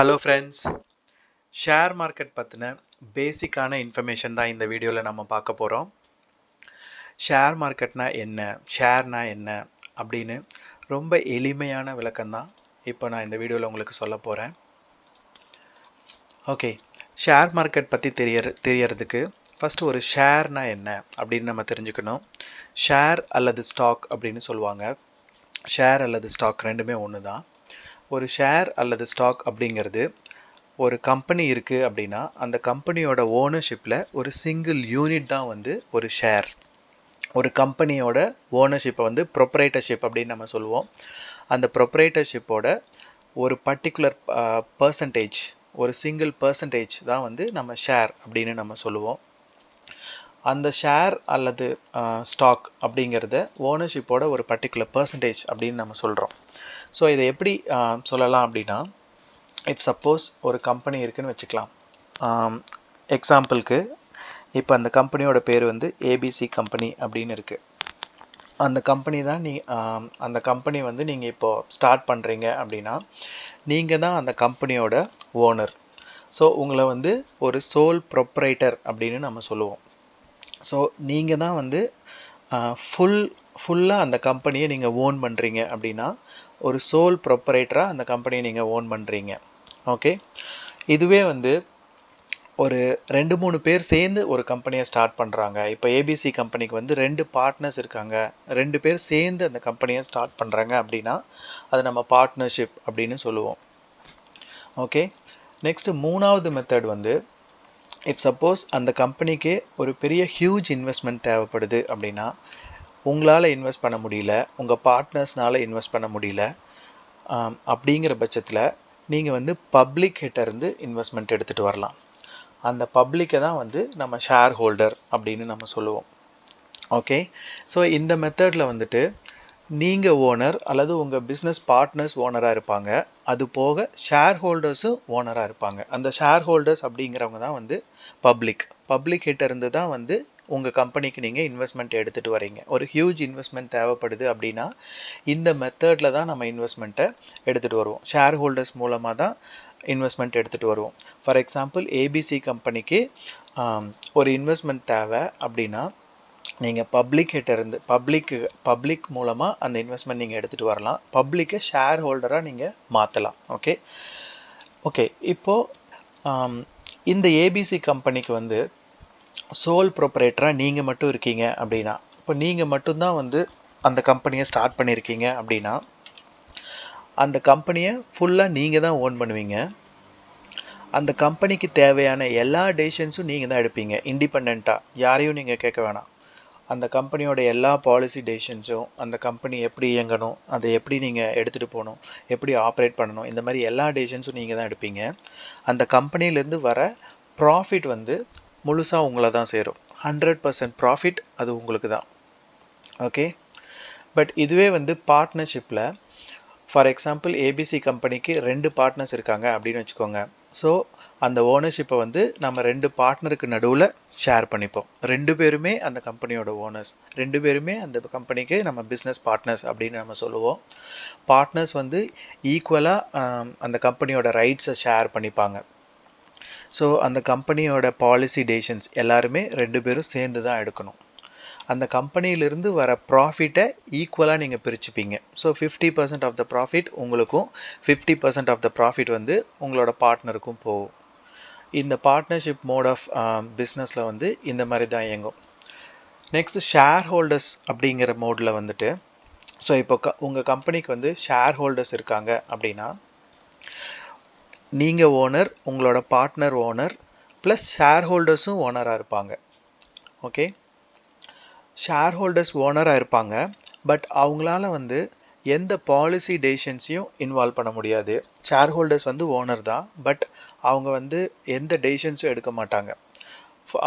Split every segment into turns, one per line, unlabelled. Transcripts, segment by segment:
Hello friends share market பற்றின பேசிக்கான information தான் இந்த வீடியோவில் நம்ம பார்க்க போகிறோம் ஷேர் மார்க்கெட்னா என்ன? ஷேர்னா என்ன? அப்படின்னு ரொம்ப எளிமையான விளக்கம் தான் இப்போ நான் இந்த வீடியோவில் உங்களுக்கு சொல்ல போகிறேன் ஓகே ஷேர் மார்க்கெட் பற்றி தெரிய தெரியறதுக்கு ஃபஸ்ட்டு ஒரு ஷேர்னா என்ன அப்படின்னு நம்ம தெரிஞ்சுக்கணும். ஷேர் அல்லது ஸ்டாக் அப்படின்னு சொல்லுவாங்க. ஷேர் அல்லது ஸ்டாக் ரெண்டுமே ஒன்று தான் ஒரு ஷேர் அல்லது ஸ்டாக் அப்படிங்கிறது ஒரு கம்பெனி இருக்குது அப்படின்னா அந்த கம்பெனியோட ஓனர்ஷிப்பில் ஒரு சிங்கிள் யூனிட் தான் வந்து ஒரு ஷேர் ஒரு கம்பெனியோட ஓனர்ஷிப்பை வந்து ப்ரொப்ரைட்டர்ஷிப் அப்படின்னு நம்ம சொல்லுவோம். அந்த ப்ரொப்ரேட்டர்ஷிப்போட ஒரு பர்டிகுலர் பர்சன்டேஜ் ஒரு சிங்கிள் பர்சன்டேஜ் தான் வந்து நம்ம ஷேர் அப்படின்னு நம்ம சொல்லுவோம். அந்த ஷேர் அல்லது ஸ்டாக் அப்படிங்கிறத ஓனர்ஷிப்போட ஒரு பர்டிகுலர் பர்சன்டேஜ் அப்படின்னு நம்ம சொல்கிறோம் ஸோ இதை எப்படி சொல்லலாம் அப்படின்னா இஃப் சப்போஸ் ஒரு கம்பெனி இருக்குதுன்னு வச்சுக்கலாம். எக்ஸாம்பிளுக்கு இப்போ அந்த கம்பெனியோட பேர் வந்து ஏபிசி கம்பெனி அப்படின்னு இருக்குது அந்த கம்பெனி தான் நீ அந்த கம்பெனி வந்து நீங்கள் இப்போது ஸ்டார்ட் பண்ணுறீங்க அப்படின்னா நீங்கள் தான் அந்த கம்பெனியோட ஓனர் ஸோ உங்களை வந்து ஒரு சோல் ப்ரொப்ரைட்டர் அப்படின்னு நம்ம சொல்லுவோம். ஸோ நீங்கள் தான் வந்து ஃபுல் ஃபுல்லாக அந்த கம்பெனியை நீங்கள் ஓன் பண்ணுறீங்க அப்படின்னா ஒரு சோல் ப்ரொப்பரேட்டராக அந்த கம்பெனியை நீங்கள் ஓன் பண்ணுறீங்க ஓகே இதுவே வந்து ஒரு ரெண்டு மூணு பேர் சேர்ந்து ஒரு கம்பெனியை ஸ்டார்ட் பண்ணுறாங்க இப்போ ஏபிசி கம்பெனிக்கு வந்து ரெண்டு பார்ட்னர்ஸ் இருக்காங்க. ரெண்டு பேர் சேர்ந்து அந்த கம்பெனியை ஸ்டார்ட் பண்ணுறாங்க அப்படின்னா அது நம்ம பார்ட்னர்ஷிப் அப்படின்னு சொல்லுவோம். ஓகே நெக்ஸ்ட்டு மூணாவது மெத்தட் வந்து இப் சப்போஸ் அந்த கம்பெனிக்கு ஒரு பெரிய ஹியூஜ் இன்வெஸ்ட்மெண்ட் தேவைப்படுது அப்படின்னா உங்களால் இன்வெஸ்ட் பண்ண முடியல உங்கள் பார்ட்னர்ஸ்னால் இன்வெஸ்ட் பண்ண முடியல அப்படிங்கிற பட்சத்தில் நீங்கள் வந்து பப்ளிக் இருந்து இன்வெஸ்ட்மெண்ட் எடுத்துகிட்டு வரலாம். அந்த பப்ளிக்கை தான் வந்து நம்ம ஷேர் ஹோல்டர் அப்படின்னு நம்ம சொல்லுவோம். ஓகே ஸோ இந்த மெத்தடில் வந்துட்டு நீங்கள் ஓனர் அல்லது உங்கள் பிஸ்னஸ் பார்ட்னர்ஸ் ஓனராக இருப்பாங்க. அது போக ஷேர் ஹோல்டர்ஸும் ஓனராக இருப்பாங்க. அந்த ஷேர் ஹோல்டர்ஸ் அப்படிங்கிறவங்க தான் வந்து பப்ளிக் பப்ளிக் கிட்ட இருந்து தான் வந்து உங்கள் கம்பெனிக்கு நீங்கள் இன்வெஸ்ட்மெண்ட் எடுத்துகிட்டு வரீங்க ஒரு ஹியூஜ் இன்வெஸ்ட்மெண்ட் தேவைப்படுது அப்படின்னா இந்த மெத்தடில் தான் நம்ம இன்வெஸ்ட்மெண்ட்டை எடுத்துகிட்டு வருவோம். ஷேர் ஹோல்டர்ஸ் மூலமாக தான் இன்வெஸ்ட்மெண்ட் எடுத்துகிட்டு வருவோம். ஃபார் எக்ஸாம்பிள் ஏபிசி கம்பெனிக்கு ஒரு இன்வெஸ்ட்மெண்ட் தேவை அப்படின்னா நீங்கள் பப்ளிக் இருந்து பப்ளிக்கு பப்ளிக் மூலமாக அந்த இன்வெஸ்ட்மெண்ட் நீங்கள் எடுத்துகிட்டு வரலாம். பப்ளிக்கை ஷேர் ஹோல்டராக நீங்கள் மாற்றலாம் ஓகே ஓகே இப்போது இந்த ஏபிசி கம்பெனிக்கு வந்து சோல் ப்ரொப்ரேட்டராக நீங்கள் மட்டும் இருக்கீங்க அப்படின்னா இப்போ நீங்கள் மட்டும்தான் வந்து அந்த கம்பெனியை ஸ்டார்ட் பண்ணியிருக்கீங்க அப்படின்னா அந்த கம்பெனியை ஃபுல்லாக நீங்கள் தான் ஓன் பண்ணுவீங்க. அந்த கம்பெனிக்கு தேவையான எல்லா டெசிஷன்ஸும் நீங்கள் தான் எடுப்பீங்க. இண்டிபெண்ட்டாக யாரையும் நீங்கள் கேட்க வேணாம். அந்த கம்பெனியோட எல்லா பாலிசி டெசிஷன்ஸும் அந்த கம்பெனி எப்படி இயங்கணும் அதை எப்படி நீங்கள் எடுத்துகிட்டு போகணும் எப்படி ஆப்ரேட் பண்ணணும் இந்த மாதிரி எல்லா டெசிஷன்ஸும் நீங்கள் தான் எடுப்பீங்க. அந்த கம்பெனிலேருந்து வர ப்ராஃபிட் வந்து முழுசாக உங்களை தான் சேரும். ஹண்ட்ரட் பர்சன்ட் ப்ராஃபிட் அது உங்களுக்கு தான். ஓகே பட் இதுவே வந்து பார்ட்னர்ஷிப்பில் ஃபார் எக்ஸாம்பிள் ஏபிசி கம்பெனிக்கு ரெண்டு பார்ட்னர்ஸ் இருக்காங்க அப்படின்னு வச்சுக்கோங்க. ஸோ அந்த ஓனர்ஷிப்பை வந்து நம்ம ரெண்டு பார்ட்னருக்கு நடுவில் ஷேர் பண்ணிப்போம். ரெண்டு பேருமே அந்த கம்பெனியோட ஓனர்ஸ் ரெண்டு பேருமே அந்த கம்பெனிக்கு நம்ம பிஸ்னஸ் பார்ட்னர்ஸ் அப்படின்னு நம்ம சொல்லுவோம். பார்ட்னர்ஸ் வந்து ஈக்குவலாக அந்த கம்பெனியோட ரைட்ஸை ஷேர் பண்ணிப்பாங்க. ஸோ அந்த கம்பெனியோட பாலிசி டேஷன்ஸ் எல்லாருமே ரெண்டு பேரும் சேர்ந்து தான் எடுக்கணும். அந்த கம்பெனியிலிருந்து வர ப்ராஃபிட்டை ஈக்குவலாக நீங்கள் பிரிச்சுப்பீங்க. So fifty percent of the profit உங்களுக்கும் fifty percent of the profit வந்து உங்களோட பார்ட்னருக்கும் போகும். இந்த பார்ட்னர்ஷிப் மோட் ஆஃப் பிஸ்னஸில் வந்து இந்த மாதிரி தான் இயங்கும். நெக்ஸ்ட் ஷேர் ஹோல்டர்ஸ் அப்படிங்கிற மோடில் வந்துட்டு ஸோ இப்போ க உங்கள் கம்பெனிக்கு வந்து ஷேர் ஹோல்டர்ஸ் இருக்காங்க அப்படின்னா நீங்கள் ஓனர் உங்களோட பார்ட்னர் ஓனர் ப்ளஸ் ஷேர் ஹோல்டர்ஸும் ஓனராக இருப்பாங்க. ஓகே ஷேர் ஹோல்டர்ஸ் ஓனராக இருப்பாங்க பட் அவங்களால வந்து எந்த பாலிசி டெசிஷன்ஸையும் இன்வால்வ் பண்ண முடியாது. ஷேர் ஹோல்டர்ஸ் வந்து ஓனர் தான். பட் அவங்க வந்து எந்த டெசிஷன்ஸும் எடுக்க மாட்டாங்க.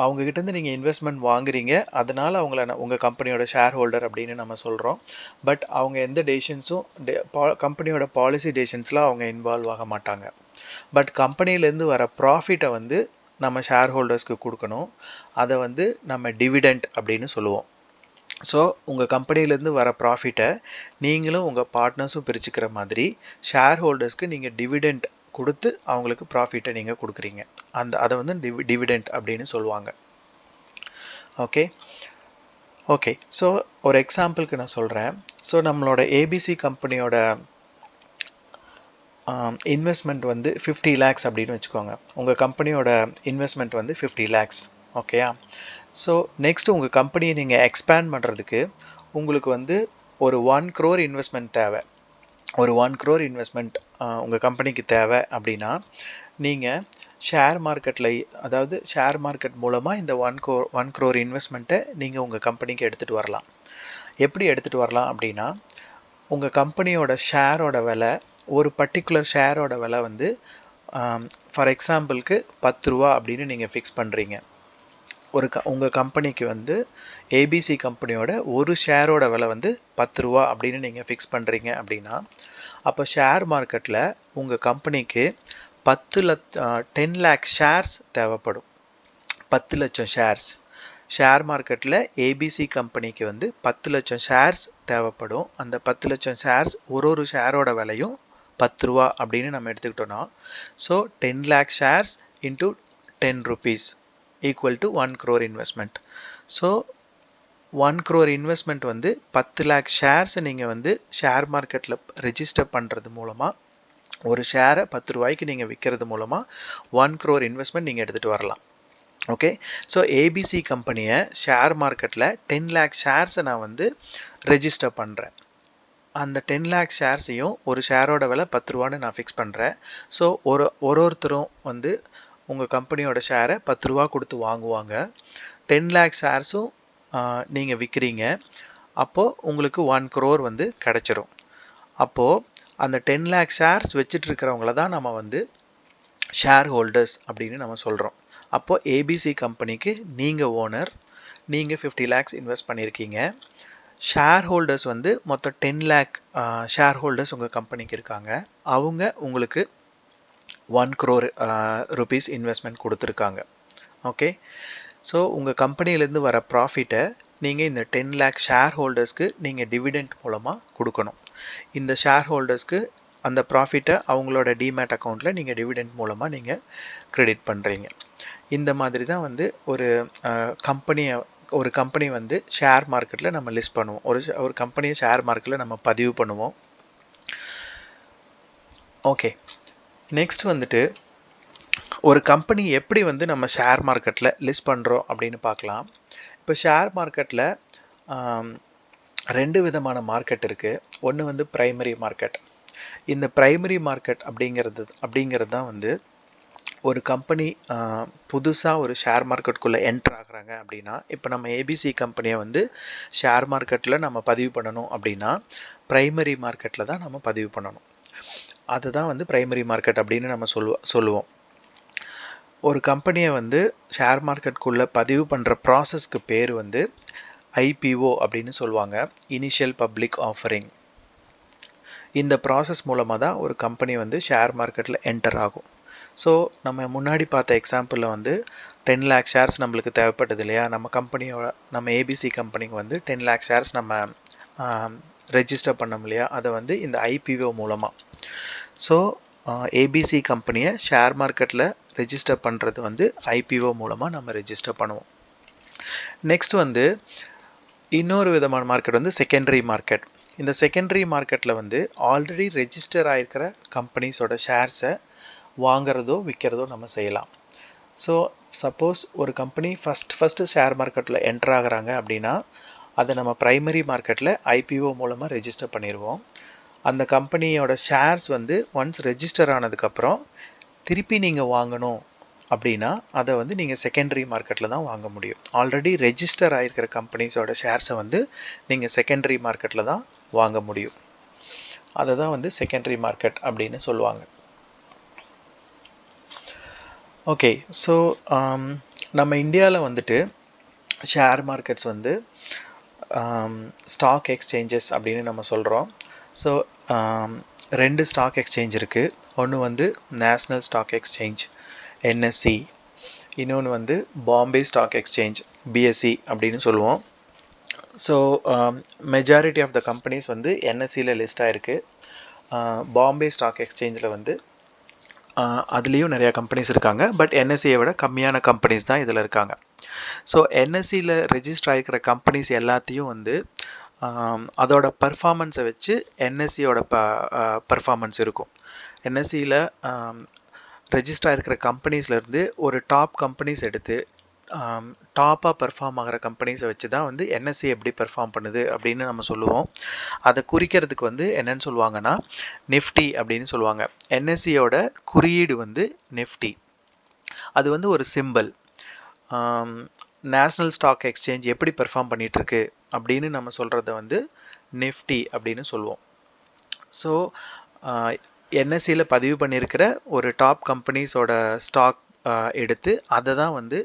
அவங்கக்கிட்டேருந்து நீங்கள் இன்வெஸ்ட்மெண்ட் வாங்குறீங்க. அதனால் அவங்கள உங்கள் கம்பெனியோட ஷேர் ஹோல்டர் அப்படின்னு நம்ம சொல்கிறோம் பட் அவங்க எந்த டெசிஷன்ஸும் கம்பெனியோட பாலிசி டெசிஷன்ஸ்லாம் அவங்க இன்வால்வ் ஆக மாட்டாங்க. பட் கம்பெனிலேருந்து வர ப்ராஃபிட்டை வந்து நம்ம ஷேர் ஹோல்டர்ஸ்க்கு கொடுக்கணும். அதை வந்து நம்ம டிவிடெண்ட் அப்படின்னு சொல்லுவோம். ஸோ உங்கள் கம்பெனிலேருந்து வர ப்ராஃபிட்டை நீங்களும் உங்கள் பார்ட்னர்ஸும் பிரிச்சுக்கிற மாதிரி ஷேர் ஹோல்டர்ஸ்க்கு நீங்கள் டிவிடெண்ட் கொடுத்து அவங்களுக்கு ப்ராஃபிட்டை நீங்கள் கொடுக்குறீங்க. அந்த அதை வந்து டிவி டிவிடெண்ட் அப்படின்னு சொல்லுவாங்க. ஓகே ஓகே ஸோ ஒரு எக்ஸாம்பிளுக்கு நான் சொல்கிறேன் ஸோ நம்மளோட ஏபிசி கம்பெனியோட இன்வெஸ்ட்மெண்ட் வந்து ஃபிஃப்டி லேக்ஸ் அப்படின்னு வச்சுக்கோங்க. உங்கள் கம்பெனியோட இன்வெஸ்ட்மெண்ட் வந்து ஃபிஃப்டி லேக்ஸ் ஓகேயா ஸோ நெக்ஸ்ட்டு உங்கள் கம்பெனியை நீங்கள் எக்ஸ்பேண்ட் பண்ணுறதுக்கு உங்களுக்கு வந்து ஒரு ஒன் க்ரோர் இன்வெஸ்ட்மெண்ட் தேவை. ஒரு ஒன் க்ரோர் இன்வெஸ்ட்மெண்ட் உங்கள் கம்பெனிக்கு தேவை அப்படின்னா நீங்கள் ஷேர் மார்க்கெட்டில் அதாவது ஷேர் மார்க்கெட் மூலமாக இந்த ஒன் க்ரோ ஒன் க்ரோர் இன்வெஸ்ட்மெண்ட்டை நீங்கள் உங்கள் கம்பெனிக்கு எடுத்துகிட்டு வரலாம். எப்படி எடுத்துகிட்டு வரலாம் அப்படின்னா உங்கள் கம்பெனியோட ஷேரோட விலை ஒரு பர்டிகுலர் ஷேரோட விலை வந்து ஃபார் எக்ஸாம்பிளுக்கு பத்து ரூபா அப்படின்னு நீங்கள் ஃபிக்ஸ் பண்ணுறீங்க ஒரு க உங்கள் கம்பெனிக்கு வந்து ஏபிசி கம்பெனியோட ஒரு ஷேரோட விலை வந்து பத்து ரூபா அப்படின்னு நீங்கள் ஃபிக்ஸ் பண்ணுறீங்க அப்படின்னா அப்போ ஷேர் மார்க்கெட்டில் உங்கள் கம்பெனிக்கு பத்து லத் டென் லேக் ஷேர்ஸ் தேவைப்படும். பத்து லட்சம் ஷேர்ஸ் ஷேர் மார்க்கெட்டில் ஏபிசி கம்பெனிக்கு வந்து பத்து லட்சம் ஷேர்ஸ் தேவைப்படும். அந்த பத்து லட்சம் ஷேர்ஸ் ஒரு ஒரு ஷேரோட விலையும் பத்து ரூபா அப்படின்னு நம்ம எடுத்துக்கிட்டோன்னா so ten lakh shares into ten rupees equal to one crore investment so one crore investment வந்து பத்து லேக் ஷேர்ஸை நீங்கள் வந்து ஷேர் மார்க்கெட்டில் ரெஜிஸ்டர் பண்ணுறது மூலமாக ஒரு ஷேரை பத்து ரூபாய்க்கு நீங்கள் விற்கிறது மூலமாக ஒன் க்ரோர் இன்வெஸ்ட்மெண்ட் நீங்கள் எடுத்துகிட்டு வரலாம். ஓகே ஸோ ஏபிசி கம்பெனியை ஷேர் மார்க்கெட்டில் டென் லேக் ஷேர்ஸை நான் வந்து ரெஜிஸ்டர் பண்ணுறேன் அந்த டென் லேக் ஷேர்ஸையும் ஒரு ஷேரோட விலை பத்து ரூபான்னு நான் ஃபிக்ஸ் பண்ணுறேன் ஸோ ஒரு ஒரு ஒருத்தரும் வந்து உங்கள் கம்பெனியோட ஷேரை பத்து ரூபா கொடுத்து வாங்குவாங்க. டென் லேக் ஷேர்ஸும் நீங்கள் விற்கிறீங்க அப்போது உங்களுக்கு ஒன் க்ரோர் வந்து கிடச்சிரும். அப்போது அந்த டென் லேக் ஷேர்ஸ் வச்சிட்ருக்கிறவங்கள தான் நம்ம வந்து ஷேர் ஹோல்டர்ஸ் அப்படின்னு நம்ம சொல்கிறோம் அப்போது ஏபிசி கம்பெனிக்கு நீங்கள் ஓனர் நீங்கள் ஃபிஃப்டி லேக்ஸ் இன்வெஸ்ட் பண்ணியிருக்கீங்க. ஷேர் ஹோல்டர்ஸ் வந்து மொத்தம் டென் லேக் ஷேர் ஹோல்டர்ஸ் உங்கள் கம்பெனிக்கு இருக்காங்க. அவங்க உங்களுக்கு ஒன் க்ரோர் ருபீஸ் இன்வெஸ்ட்மெண்ட் கொடுத்துருக்காங்க. ஓகே ஸோ உங்கள் கம்பெனிலேருந்து வர ப்ராஃபிட்டை நீங்கள் இந்த டென் லேக் ஷேர் ஹோல்டர்ஸ்க்கு நீங்கள் டிவிடெண்ட் மூலமாக கொடுக்கணும். இந்த ஷேர் ஹோல்டர்ஸ்க்கு அந்த ப்ராஃபிட்டை அவங்களோட டிமேட் அக்கௌண்ட்டில் நீங்கள் டிவிடெண்ட் மூலமாக நீங்கள் க்ரெடிட் பண்ணுறீங்க இந்த மாதிரி தான் வந்து ஒரு கம்பெனியை ஒரு கம்பெனி வந்து ஷேர் மார்க்கெட்டில் நம்ம லிஸ்ட் பண்ணுவோம். ஒரு ஒரு கம்பெனியை ஷேர் மார்க்கெட்டில் நம்ம பதிவு பண்ணுவோம். ஓகே நெக்ஸ்ட் வந்துட்டு ஒரு கம்பெனி எப்படி வந்து நம்ம ஷேர் மார்க்கெட்டில் லிஸ்ட் பண்ணுறோம் அப்படின்னு பார்க்கலாம். இப்போ ஷேர் மார்க்கெட்டில் ரெண்டு விதமான மார்க்கெட் இருக்குது ஒன்று வந்து ப்ரைமரி மார்க்கெட் இந்த ப்ரைமரி மார்க்கெட் அப்படிங்கிறது அப்படிங்கிறது தான் வந்து ஒரு கம்பெனி புதுசாக ஒரு ஷேர் மார்க்கெட்டுக்குள்ளே என்ட்ரு ஆகுறாங்க அப்படின்னா இப்போ நம்ம ஏபிசி கம்பெனியை வந்து ஷேர் மார்க்கெட்டில் நம்ம பதிவு பண்ணணும் அப்படின்னா ப்ரைமரி மார்க்கெட்டில் தான் நம்ம பதிவு பண்ணணும். அதுதான் வந்து ப்ரைமரி மார்க்கெட் அப்படின்னு நம்ம சொல்லுவோம் சொல்லுவோம். ஒரு கம்பெனியை வந்து ஷேர் மார்க்கெட்டுக்குள்ளே பதிவு பண்ணுற ப்ராசஸ்க்கு பேர் வந்து ஐபிஓ அப்படின்னு சொல்லுவாங்க. இனிஷியல் பப்ளிக் ஆஃபரிங் இந்த ப்ராசஸ் மூலமாக தான் ஒரு கம்பெனி வந்து ஷேர் மார்க்கெட்டில் என்டர் ஆகும். ஸோ நம்ம முன்னாடி பார்த்த எக்ஸாம்பிளில் வந்து டென் லேக் ஷேர்ஸ் நம்மளுக்கு தேவைப்பட்டது இல்லையா? நம்ம கம்பெனியோட நம்ம ஏபிசி கம்பெனிக்கு வந்து டென் லேக் ஷேர்ஸ் நம்ம ரெஜிஸ்டர் பண்ணோம் இல்லையா அதை வந்து இந்த ஐபிஓ மூலமாக ஸோ ஏபிசி கம்பெனியை ஷேர் மார்க்கெட்டில் ரெஜிஸ்டர் பண்ணுறது வந்து ஐபிஓ மூலமாக நம்ம ரெஜிஸ்டர் பண்ணுவோம். நெக்ஸ்ட் வந்து இன்னொரு விதமான மார்க்கெட் வந்து செகண்டரி மார்க்கெட் இந்த செகண்டரி மார்க்கெட்டில் வந்து ஆல்ரெடி ரெஜிஸ்டர் ஆகிருக்கிற கம்பெனிஸோட ஷேர்ஸை வாங்கிறதோ விற்கிறதோ நம்ம செய்யலாம். ஸோ சப்போஸ் ஒரு கம்பெனி ஃபஸ்ட் ஃபஸ்ட்டு ஷேர் மார்க்கெட்டில் என்ட்ராகிறாங்க அப்படின்னா அதை நம்ம ப்ரைமரி மார்க்கெட்டில் ஐபிஓ மூலமாக ரெஜிஸ்டர் பண்ணிடுவோம் அந்த கம்பெனியோட ஷேர்ஸ் வந்து ஒன்ஸ் ரெஜிஸ்டர் ஆனதுக்கப்புறம் திருப்பி நீங்கள் வாங்கணும் அப்படின்னா அதை வந்து நீங்கள் செகண்டரி மார்க்கெட்டில் தான் வாங்க முடியும். ஆல்ரெடி ரெஜிஸ்டர் ஆகிருக்கிற கம்பெனிஸோட ஷேர்ஸை வந்து நீங்கள் செகண்டரி மார்க்கெட்டில் தான் வாங்க முடியும். அதை தான் வந்து செகண்டரி மார்க்கெட் அப்படின்னு சொல்லுவாங்க. ஓகே ஸோ um, நம்ம இந்தியாவில் வந்துட்டு ஷேர் மார்க்கெட்ஸ் வந்து Um, ஸ்டாக் எக்ஸ்சேஞ்சஸ் அப்படின்னு நம்ம சொல்கிறோம் ஸோ um, ரெண்டு ஸ்டாக் எக்ஸ்சேஞ்ச் இருக்குது ஒன்று வந்து நேஷ்னல் ஸ்டாக் எக்ஸ்சேஞ்ச் என்எஸ்சி இன்னொன்று வந்து பாம்பே ஸ்டாக் எக்ஸ்சேஞ்ச் பிஎஸ்சி அப்படின்னு சொல்லுவோம். So majority of the companies வந்து என்எஸ்சியில் லிஸ்ட் ஆகிருக்கு பாம்பே ஸ்டாக் எக்ஸ்சேஞ்சில் வந்து அதுலேயும் நிறையா கம்பெனிஸ் இருக்காங்க. பட் என்எஸ்சியை விட கம்மியான கம்பெனிஸ் தான் இதில் இருக்காங்க. ஸோ என்எஸ்சியில் ரெஜிஸ்டர் ஆகிருக்கிற கம்பெனிஸ் எல்லாத்தையும் வந்து அதோட பர்ஃபாமன்ஸை வச்சு என்எஸ்சியோட ப பர்ஃபாமன்ஸ் இருக்கும். என்எஸ்சியில் ரெஜிஸ்டர் ஆகிருக்கிற கம்பெனிஸ்லேருந்து ஒரு டாப் கம்பெனிஸ் எடுத்து டாப்பாக பெர்ஃபார்ம் ஆகிற கம்பெனிஸை வச்சு தான் வந்து என்எஸ்சி எப்படி பெர்ஃபார்ம் பண்ணுது அப்படின்னு நம்ம சொல்லுவோம். அதை குறிக்கிறதுக்கு வந்து என்னன்னு சொல்லுவாங்கன்னா நிஃப்டி அப்படின்னு சொல்லுவாங்க. என்எஸ்சியோட குறியீடு வந்து நிஃப்டி அது வந்து ஒரு சிம்பிள் நேஷ்னல் ஸ்டாக் எக்ஸ்சேஞ்ச் எப்படி பெர்ஃபார்ம் பண்ணிகிட்ருக்கு அப்படின்னு நம்ம சொல்கிறத வந்து நிஃப்டி அப்படின்னு சொல்லுவோம். ஸோ என்எஸ்சியில் பதிவு பண்ணியிருக்கிற ஒரு டாப் கம்பெனிஸோட ஸ்டாக் எடுத்து அதை தான் வந்து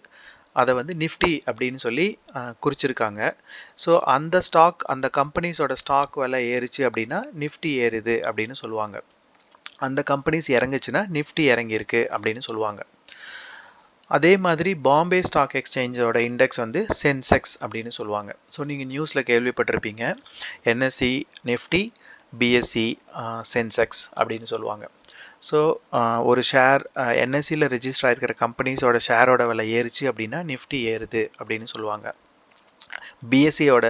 அதை வந்து நிஃப்டி அப்படின்னு சொல்லி குறிச்சிருக்காங்க. ஸோ அந்த ஸ்டாக் அந்த கம்பெனிஸோட ஸ்டாக் விலை ஏறுச்சு அப்படின்னா நிஃப்டி ஏறுது அப்படின்னு சொல்லுவாங்க. அந்த கம்பெனிஸ் இறங்குச்சுன்னா நிஃப்டி இறங்கியிருக்கு அப்படின்னு சொல்லுவாங்க. அதே மாதிரி பாம்பே ஸ்டாக் எக்ஸ்சேஞ்சோட இண்டெக்ஸ் வந்து சென்செக்ஸ் அப்படின்னு சொல்லுவாங்க. ஸோ நீங்கள் நியூஸில் கேள்விப்பட்டிருப்பீங்க என்எஸ்சி நிஃப்டி பிஎஸ்சி சென்செக்ஸ் அப்படின்னு சொல்லுவாங்க. ஸோ ஒரு ஷேர் என்எஸ்சியில் ரெஜிஸ்டர் ஆகிருக்கிற கம்பெனிஸோட ஷேரோட விலை ஏறுச்சு அப்படின்னா நிஃப்டி ஏறுது அப்படின்னு சொல்லுவாங்க. பிஎஸ்சியோட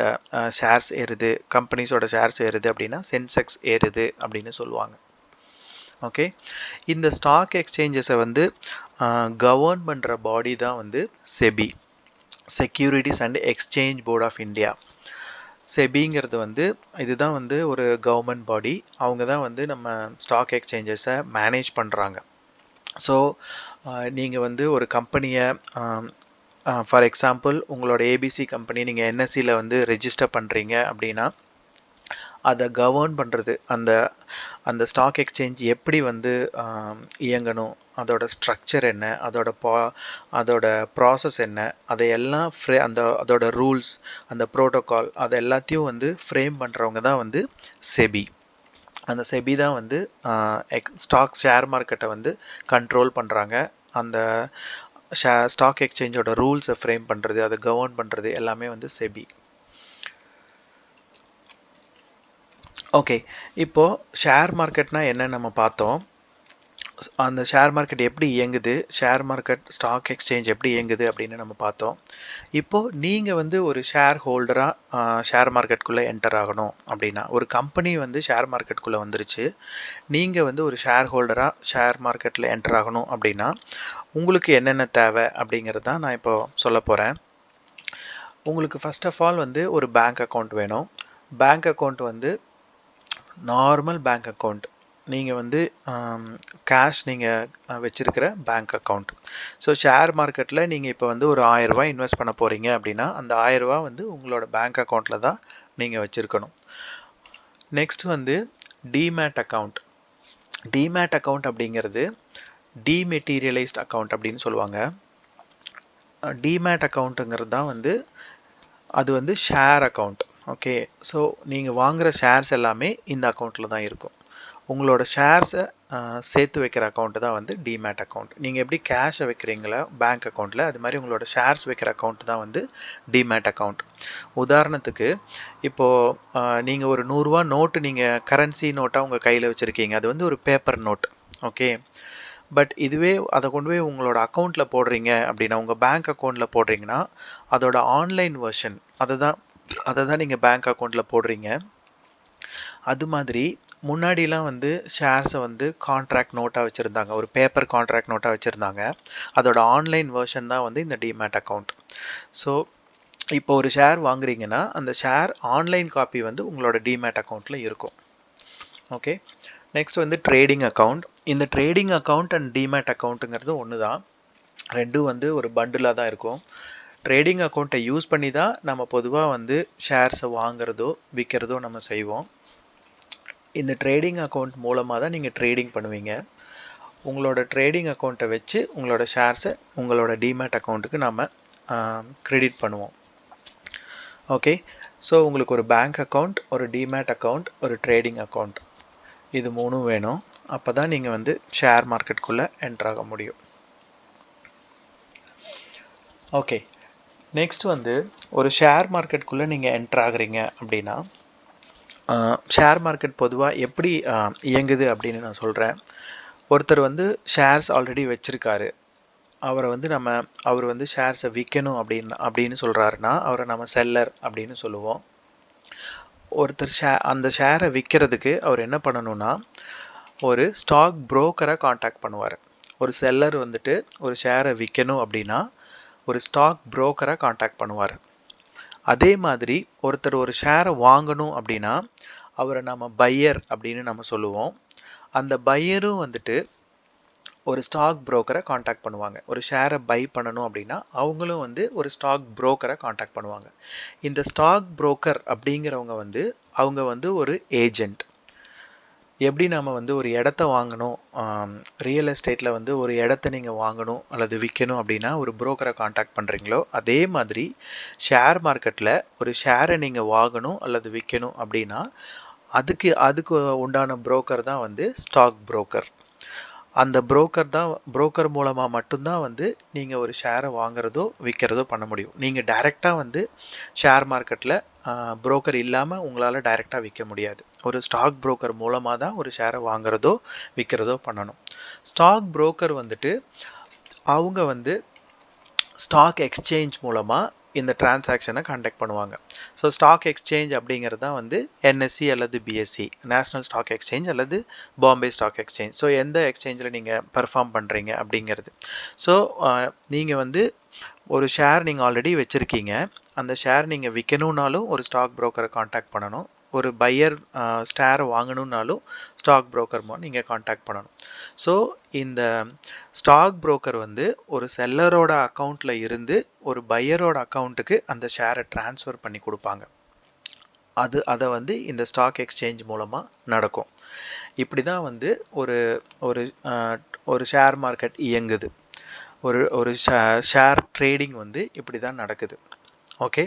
ஷேர்ஸ் ஏறுது கம்பெனிஸோட ஷேர்ஸ் ஏறுது அப்படின்னா சென்செக்ஸ் ஏறுது அப்படின்னு சொல்லுவாங்க. ஓகே இந்த ஸ்டாக் எக்ஸ்சேஞ்சஸை வந்து கவர்ன் பண்ணுற பாடி தான் வந்து SEBI securities and exchange board of India செபிங்கிறது வந்து இதுதான் வந்து ஒரு கவர்மெண்ட் பாடி அவங்க தான் வந்து நம்ம ஸ்டாக் எக்ஸ்சேஞ்சஸை மேனேஜ் பண்ணுறாங்க ஸோ நீங்கள் வந்து ஒரு கம்பெனியை ஃபார் எக்ஸாம்பிள் உங்களோட ஏபிசி கம்பெனி நீங்கள் என்எஸ்சியில் வந்து ரெஜிஸ்டர் பண்ணுறீங்க அப்படின்னா அதை கவர்ன் பண்ணுறது அந்த அந்த ஸ்டாக் எக்ஸ்சேஞ்ச் எப்படி வந்து இயங்கணும் அதோட ஸ்ட்ரக்சர் என்ன அதோட பா அதோட ப்ராசஸ் என்ன அதையெல்லாம் ஃப்ரே அந்த அதோட ரூல்ஸ் அந்த ப்ரோட்டோக்கால் அதை எல்லாத்தையும் வந்து ஃப்ரேம் பண்ணுறவங்க தான் வந்து செபி. அந்த செபி தான் வந்து எக் ஸ்டாக் ஷேர் மார்க்கெட்டை வந்து கண்ட்ரோல் பண்ணுறாங்க அந்த ஷே ஸ்டாக் எக்ஸ்சேஞ்சோட ரூல்ஸை ஃப்ரேம் பண்ணுறது அதை கவர்ன் பண்ணுறது எல்லாமே வந்து செபி. ஓகே இப்போது ஷேர் மார்க்கெட்னா என்ன நம்ம பார்த்தோம். அந்த ஷேர் மார்க்கெட் எப்படி இயங்குது? ஷேர் மார்க்கெட் ஸ்டாக் எக்ஸ்சேஞ்ச் எப்படி இயங்குது அப்படின்னு நம்ம பார்த்தோம். இப்போது நீங்கள் வந்து ஒரு ஷேர் ஹோல்டராக ஷேர் மார்க்கெட்டுக்குள்ளே என்டர் ஆகணும் அப்படின்னா ஒரு கம்பெனி வந்து ஷேர் மார்க்கெட்டுக்குள்ளே வந்துருச்சு. நீங்கள் வந்து ஒரு ஷேர் ஹோல்டராக ஷேர் மார்க்கெட்டில் என்டர் ஆகணும் அப்படின்னா உங்களுக்கு என்னென்ன தேவை அப்படிங்கிறது தான் நான் இப்போ சொல்ல போகிறேன் உங்களுக்கு ஃபஸ்ட் ஆஃப் ஆல் வந்து ஒரு பேங்க் அக்கௌண்ட் வேணும். பேங்க் அக்கௌண்ட் வந்து நார்மல் பேங்க் அக்கௌண்ட் நீங்கள் வந்து கேஷ் நீங்கள் வச்சுருக்கிற பேங்க் அக்கௌண்ட் ஸோ ஷேர் மார்க்கெட்டில் நீங்கள் இப்போ வந்து ஒரு ஆயரூபா இன்வெஸ்ட் பண்ண போகிறீங்க அப்படின்னா அந்த ஆயரூபா வந்து உங்களோட பேங்க் அக்கௌண்ட்டில் தான் நீங்கள் வச்சுருக்கணும். நெக்ஸ்ட் வந்து டிமேட் அக்கௌண்ட் டிமேட் அக்கௌண்ட் அப்படிங்கிறது டிமெட்டீரியலைஸ்ட் அக்கௌண்ட் அப்படின்னு சொல்லுவாங்க. டிமேட் அக்கௌண்ட்டுங்கிறது தான் வந்து அது வந்து ஷேர் அக்கௌண்ட் ஓகே ஸோ நீங்கள் வாங்குகிற ஷேர்ஸ் எல்லாமே இந்த அக்கௌண்ட்டில் தான் இருக்கும். உங்களோட ஷேர்ஸை சேர்த்து வைக்கிற அக்கௌண்ட்டு தான் வந்து டிமேட் அக்கௌண்ட் நீங்கள் எப்படி கேஷை வைக்கிறீங்களா பேங்க் அக்கௌண்ட்டில் அது மாதிரி உங்களோட ஷேர்ஸ் வைக்கிற அக்கௌண்ட் தான் வந்து டிமேட் அக்கௌண்ட் உதாரணத்துக்கு இப்போது நீங்கள் ஒரு நூறுரூவா நோட்டு நீங்கள் கரன்சி நோட்டாக உங்கள் கையில் வச்சுருக்கீங்க. அது வந்து ஒரு பேப்பர் நோட் ஓகே பட் இதுவே அதை கொண்டு போய் உங்களோட அக்கௌண்ட்டில் போடுறீங்க அப்படின்னா உங்கள் பேங்க் அக்கௌண்ட்டில் போடுறீங்கன்னா அதோட ஆன்லைன் வெர்ஷன் அதை தான் அதை தான் நீங்கள் பேங்க் அக்கௌண்ட்டில் போடுறீங்க. அது மாதிரி முன்னாடிலாம் வந்து ஷேர்ஸை வந்து கான்ட்ராக்ட் நோட்டாக வச்சுருந்தாங்க. ஒரு பேப்பர் கான்ட்ராக்ட் நோட்டாக வச்சுருந்தாங்க. அதோட ஆன்லைன் வேர்ஷன் தான் வந்து இந்த டிமேட் அக்கௌண்ட் ஸோ இப்போ ஒரு ஷேர் வாங்குறீங்கன்னா அந்த ஷேர் ஆன்லைன் காப்பி வந்து உங்களோட டிமேட் அக்கௌண்ட்டில் இருக்கும். ஓகே நெக்ஸ்ட் வந்து ட்ரேடிங் அக்கௌண்ட் இந்த ட்ரேடிங் அக்கௌண்ட் அண்ட் டிமேட் அக்கௌண்ட்டுங்கிறது ஒன்று தான் ரெண்டும் வந்து ஒரு பண்டிலாக தான் இருக்கும். ட்ரேடிங் அக்கௌண்ட்டை யூஸ் பண்ணி தான் நம்ம பொதுவாக வந்து ஷேர்ஸை வாங்குறதோ விற்கிறதோ நம்ம செய்வோம். இந்த ட்ரேடிங் அக்கௌண்ட் மூலமாக தான் நீங்கள் ட்ரேடிங் பண்ணுவீங்க. உங்களோட ட்ரேடிங் அக்கௌண்ட்டை வச்சு உங்களோட ஷேர்ஸை உங்களோட டிமேட் அக்கௌண்ட்டுக்கு நம்ம க்ரெடிட் பண்ணுவோம். ஓகே ஸோ உங்களுக்கு ஒரு பேங்க் அக்கௌண்ட் ஒரு டிமேட் அக்கௌண்ட் ஒரு ட்ரேடிங் அக்கௌண்ட் இது மூணும் வேணும். அப்போ தான் நீங்கள் வந்து ஷேர் மார்க்கெட்டுக்குள்ளே என்ட்ராக முடியும். ஓகே நெக்ஸ்ட் வந்து ஒரு ஷேர் மார்க்கெட்டுக்குள்ளே நீங்கள் என்ட்ரு ஆகுறீங்க அப்படின்னா ஷேர் மார்க்கெட் பொதுவாக எப்படி இயங்குது அப்படின்னு நான் சொல்கிறேன் ஒருத்தர் வந்து ஷேர்ஸ் ஆல்ரெடி வச்சுருக்காரு. அவரை வந்து நம்ம அவர் வந்து ஷேர்ஸை விற்கணும் அப்படின்னு அப்படின்னு சொல்கிறாருன்னா அவரை நம்ம செல்லர் அப்படின்னு சொல்லுவோம். ஒருத்தர் ஷே அந்த ஷேரை விற்கிறதுக்கு அவர் என்ன பண்ணணும்னா ஒரு ஸ்டாக் புரோக்கரை காண்டாக்ட் பண்ணுவார். ஒரு செல்லர் வந்துட்டு ஒரு ஷேரை விற்கணும் அப்படின்னா ஒரு ஸ்டாக் புரோக்கரை காண்டாக்ட் பண்ணுவார். அதே மாதிரி ஒருத்தர் ஒரு ஷேரை வாங்கணும் அப்படின்னா அவரை நம்ம பையர் அப்படின்னு நம்ம சொல்லுவோம். அந்த பையரும் வந்துட்டு ஒரு ஸ்டாக் புரோக்கரை காண்டாக்ட் பண்ணுவாங்க. ஒரு ஷேரை பை பண்ணணும் அப்படின்னா அவங்களும் வந்து ஒரு ஸ்டாக் புரோக்கரை காண்டாக்ட் பண்ணுவாங்க. இந்த ஸ்டாக் புரோக்கர் அப்படிங்கிறவங்க வந்து அவங்க வந்து ஒரு ஏஜெண்ட் எப்படி நம்ம வந்து ஒரு இடத்த வாங்கணும்? ரியல் எஸ்டேட்டில் வந்து ஒரு இடத்த நீங்கள் வாங்கணும் அல்லது விற்கணும் அப்படின்னா ஒரு புரோக்கரை காண்டாக்ட் பண்ணுறீங்களோ அதே மாதிரி ஷேர் மார்க்கெட்டில் ஒரு ஷேரை நீங்கள் வாங்கணும் அல்லது விற்கணும் அப்படின்னா அதுக்கு அதுக்கு உண்டான புரோக்கர் தான் வந்து ஸ்டாக் புரோக்கர் அந்த புரோக்கர் தான் புரோக்கர் மூலமாக மட்டும்தான் வந்து நீங்கள் ஒரு ஷேரை வாங்குறதோ விற்கிறதோ பண்ண முடியும். நீங்கள் டைரெக்டாக வந்து ஷேர் மார்க்கெட்டில் புரோக்கர் இல்லாமல் உங்களால் டைரெக்டாக விற்க முடியாது. ஒரு ஸ்டாக் புரோக்கர் மூலமாக தான் ஒரு ஷேரை வாங்குறதோ விற்கிறதோ பண்ணணும். ஸ்டாக் புரோக்கர் வந்துட்டு அவங்க வந்து ஸ்டாக் எக்ஸ்சேஞ்ச் மூலமாக இந்த டிரான்சாக்ஷனை கண்டக்ட் பண்ணுவாங்க. ஸோ ஸ்டாக் எக்ஸ்சேஞ்ச் அப்படிங்கிறது தான் வந்து என்எஸ்சி அல்லது பிஎஸ்சி நேஷ்னல் ஸ்டாக் எக்ஸ்சேஞ்ச் அல்லது பாம்பே ஸ்டாக் எக்ஸ்சேஞ்ச் ஸோ எந்த எக்ஸ்சேஞ்சில் நீங்கள் பர்ஃபார்ம் பண்ணுறீங்க அப்படிங்கிறது. ஸோ நீங்கள் வந்து ஒரு ஷேர் நீங்கள் ஆல்ரெடி வச்சுருக்கீங்க. அந்த ஷேர் நீங்கள் விற்கணுன்னாலும் ஒரு ஸ்டாக் புரோக்கரை காண்டாக்ட் பண்ணணும். ஒரு பையர் ஸ்டேரை வாங்கணுன்னாலும் ஸ்டாக் புரோக்கர் நீங்கள் காண்டாக்ட் பண்ணணும். ஸோ இந்த ஸ்டாக் புரோக்கர் வந்து ஒரு செல்லரோட அக்கௌண்ட்டில் இருந்து ஒரு பையரோட அக்கௌண்ட்டுக்கு அந்த ஷேரை ட்ரான்ஸ்ஃபர் பண்ணி கொடுப்பாங்க. அது அதை வந்து இந்த ஸ்டாக் எக்ஸ்சேஞ்ச் மூலமாக நடக்கும். இப்படி தான் வந்து ஒரு ஒரு ஒரு ஷேர் மார்க்கெட் இயங்குது. ஒரு ஒரு ஷேர் ட்ரேடிங் வந்து இப்படி தான் நடக்குது. ஓகே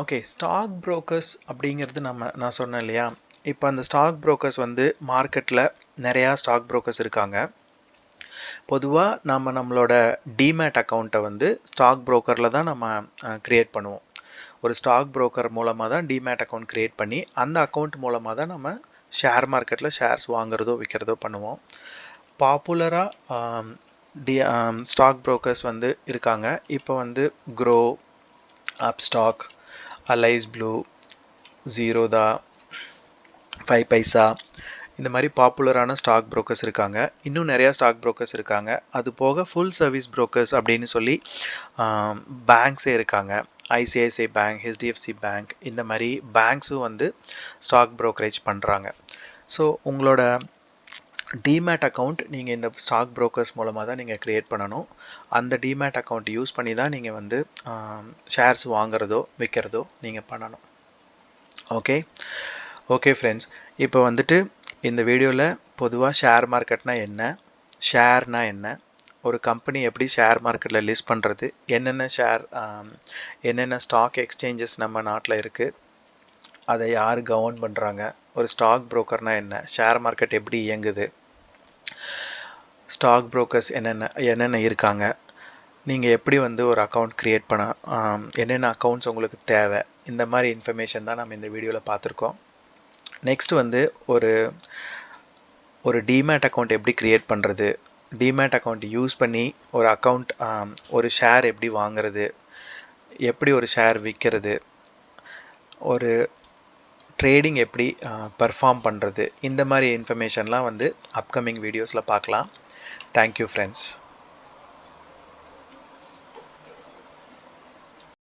ஓகே ஸ்டாக் ப்ரோக்கர்ஸ் அப்படிங்கிறது நம்ம நான் சொன்னேன் இல்லையா? இப்போ அந்த ஸ்டாக் ப்ரோக்கர்ஸ் வந்து மார்க்கெட்டில் நிறையா ஸ்டாக் ப்ரோக்கர்ஸ் இருக்காங்க. பொதுவாக நம்ம நம்மளோட டிமேட் அக்கௌண்ட்டை வந்து ஸ்டாக் ப்ரோக்கரில் தான் நம்ம க்ரியேட் பண்ணுவோம். ஒரு ஸ்டாக் ப்ரோக்கர் மூலமாக தான் டிமேட் அக்கௌண்ட் க்ரியேட் பண்ணி அந்த அக்கௌண்ட் மூலமாக தான் நம்ம ஷேர் மார்க்கெட்டில் ஷேர்ஸ் வாங்குறதோ விற்கிறதோ பண்ணுவோம். பாப்புலராக டி ஸ்டாக் ப்ரோக்கர்ஸ் வந்து இருக்காங்க. இப்போ வந்து க்ரோ அப்ஸ்டாக் அலைஸ் ப்ளூ ஜீரோதா ஃபைவ் பைசா இந்த மாதிரி பாப்புலரான ஸ்டாக் புரோக்கர்ஸ் இருக்காங்க. இன்னும் நிறையா ஸ்டாக் புரோக்கர்ஸ் இருக்காங்க. அது போக ஃபுல் சர்வீஸ் புரோக்கர்ஸ் அப்படின்னு சொல்லி பேங்க்ஸே இருக்காங்க. ஐசிஐசிஐ பேங்க் ஹெச்டிஎஃப்சி பேங்க் இந்த மாதிரி பேங்க்ஸும் வந்து ஸ்டாக் ப்ரோக்கரேஜ் பண்ணுறாங்க ஸோ உங்களோட டிமேட் அக்கௌண்ட் நீங்கள் இந்த ஸ்டாக் ப்ரோக்கர்ஸ் மூலமாக தான் நீங்கள் க்ரியேட் பண்ணணும். அந்த டிமேட் அக்கௌண்ட் யூஸ் பண்ணி தான் நீங்கள் வந்து ஷேர்ஸ் வாங்குறதோ விற்கிறதோ நீங்கள் பண்ணணும். ஓகே ஓகே ஃப்ரெண்ட்ஸ் இப்போ வந்துட்டு இந்த வீடியோவில் பொதுவாக ஷேர் மார்க்கெட்னா என்ன? ஷேர்னா என்ன? ஒரு கம்பெனி எப்படி ஷேர் மார்க்கெட்டில் லிஸ்ட் பண்ணுறது என்னென்ன ஷேர் என்னென்ன ஸ்டாக் எக்ஸ்சேஞ்சஸ் நம்ம நாட்டில் இருக்குது அதை யார் கவர்ன் பண்ணுறாங்க ஒரு ஸ்டாக் புரோக்கர்னால் என்ன? ஷேர் மார்க்கெட் எப்படி இயங்குது? ஸ்டாக் ப்ரோக்கர்ஸ் என்னென்ன என்னென்ன இருக்காங்க? நீங்கள் எப்படி வந்து ஒரு அக்கௌண்ட் க்ரியேட் பண்ண என்னென்ன அக்கௌண்ட்ஸ் உங்களுக்கு தேவை? இந்த மாதிரி இன்ஃபர்மேஷன் தான் நம்ம இந்த வீடியோவில் பார்த்துருக்கோம். நெக்ஸ்ட் வந்து ஒரு ஒரு டிமேட் அக்கௌண்ட் எப்படி க்ரியேட் பண்ணுறது டிமேட் அக்கௌண்ட் யூஸ் பண்ணி ஒரு அக்கௌண்ட் ஒரு ஷேர் எப்படி வாங்குறது? எப்படி ஒரு ஷேர் விற்கிறது ஒரு ட்ரேடிங் எப்படி பர்ஃபார்ம் பண்ணுறது இந்த மாதிரி இன்ஃபர்மேஷன்லாம் வந்து அப்கமிங் வீடியோஸில் பார்க்கலாம். Thank you friends